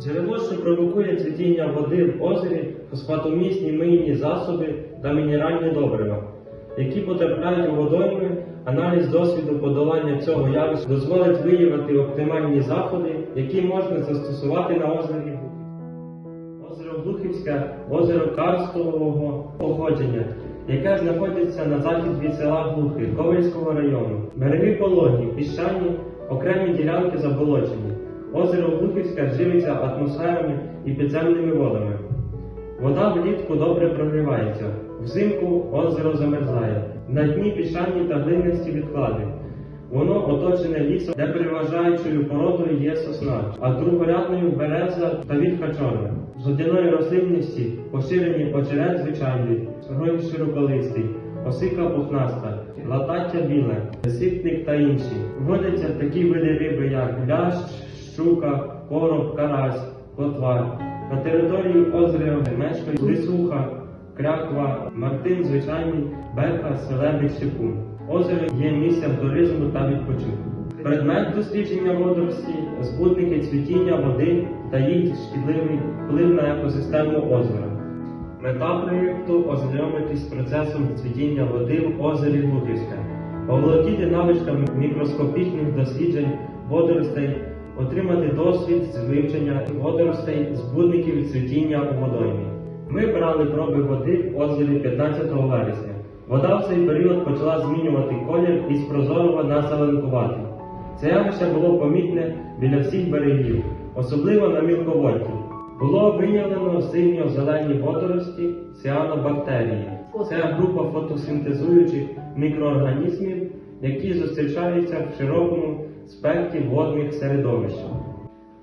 Джерело, що провокує цвітіння води в озері, фосфатомісні мийні засоби та мінеральні добрива, які потрапляють у водойми, аналіз досвіду подолання цього явища дозволить виявити оптимальні заходи, які можна застосувати на озері. Озеро Глухівське озеро карстового походження, яке знаходиться на захід від села Глухи Ковальського району. Береги пологі, піщані, окремі ділянки заболочені. Озеро Глухівське живиться атмосферами і підземними водами. Вода влітку добре прогрівається, взимку озеро замерзає. На дні піщані та глинисті відклади. Воно оточене лісом, де переважаючою породою є сосна, а другорядною береза та вільха чорна. З водяної рослинності поширені очерет звичайний, грой широколистий, осика пухнаста, латаття біле, ситник та інші. Водяться такі види риби, як лящ, щука, короб, карась, котва. На території озера мешкають лисуха, кряква, мартин звичайний, бека, селебик, щепун. Озеро є місцем туризму та відпочинку. Предмет дослідження водорості, збудники цвітіння води та їх шкідливий вплив на екосистему озера. Мета проєкту ознайомитись з процесом цвітіння води в озері Глухівське, оволодіти навичками мікроскопічних досліджень водоростей, отримати досвід з вивчення водоростей, збудників цвітіння у водоймі. Ми брали проби води в озері 15 вересня. Вода в цей період почала змінювати колір із прозорого на зеленкуватий. Це явище було помітне біля всіх берегів, особливо на мілководді. Було виявлено синьо-зелені водорості ціанобактерії. Це група фотосинтезуючих мікроорганізмів, які зустрічаються в широкому спектрі водних середовищ.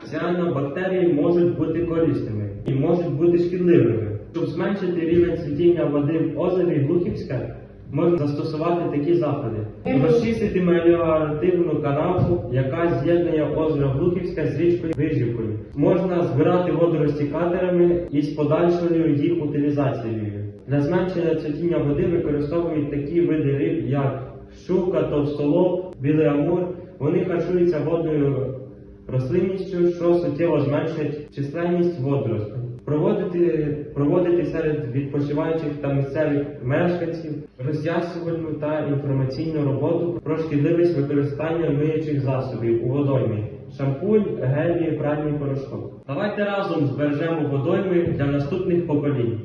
Ціанобактерії можуть бути корисними і можуть бути шкідливими. Щоб зменшити рівень цвітіння води в озері Глухівське, можна застосувати такі заходи. Розчистити меліоративну канаву, яка з'єднує озеро Глухівське з річкою Вижівкою. Можна збирати водорості катерами із подальшою їх утилізацією. Для зменшення цвітіння води використовують такі види риб, як щука, товстолоб, білий амур. Вони харчуються водною рослинністю, що суттєво зменшить численність водоростей. Проводити, проводити серед відпочиваючих та місцевих мешканців роз'яснювальну та інформаційну роботу про шкідливість використання миючих засобів у водоймі, шампунь, гелі, пральний порошок. Давайте разом збережемо водойми для наступних поколінь.